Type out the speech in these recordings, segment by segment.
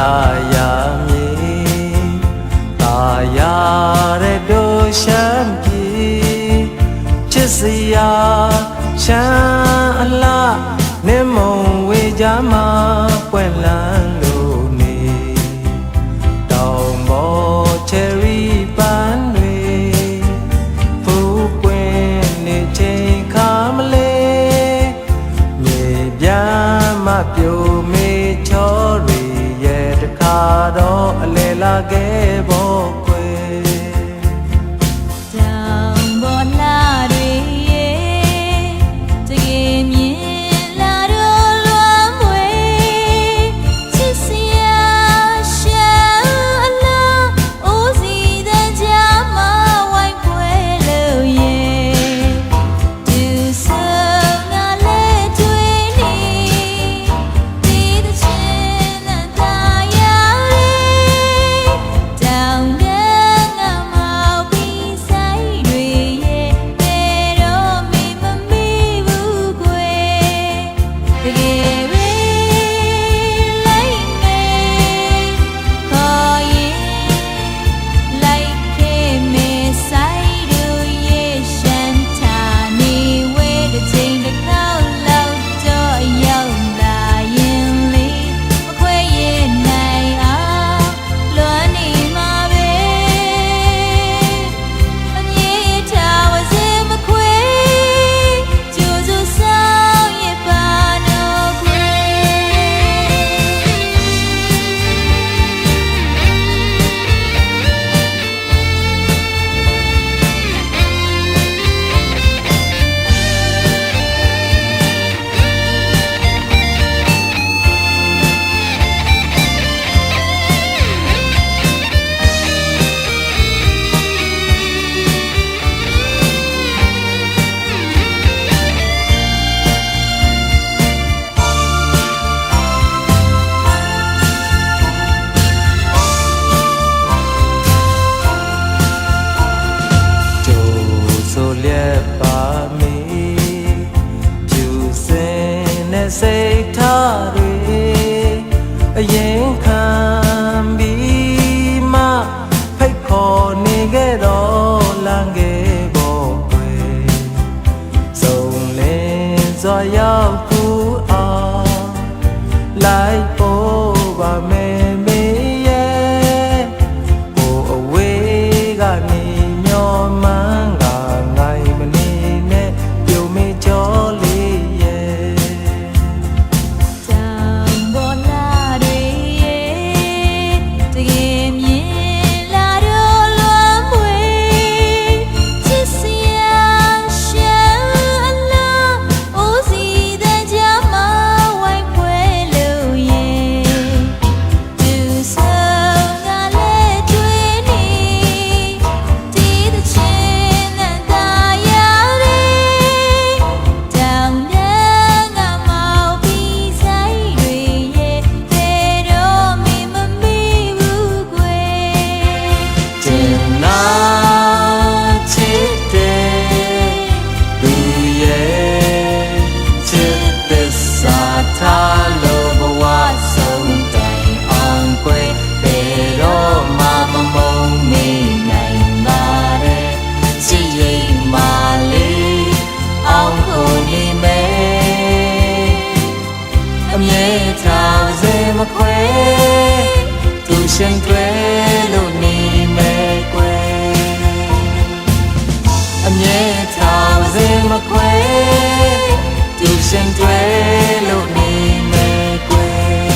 သာယာမြေသာယာတဲ့တို့ရှမ်းပြည်ချစ်စရာရှမ်းအလားနေမုံဝေကြမှာပွင့်လန်းလို့နေတောင်မောချယ်ရီပန်းတွေဖူးပွင့်နေချိန်ခါမလေးမြေပြားမပြိုမ লাগে ရောက်ဘူးအောင်လိုက် ချိန်တွေ့လို့နေမယ်ကွယ်အမြဲထောင်စင်မကွယ်ဒီချိန်တွေ့လို့နေမယ်ကွယ်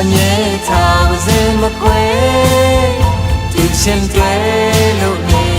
အမြဲထောင်စင်မကွယ်ဒီချိန်တွေ့လို့နေ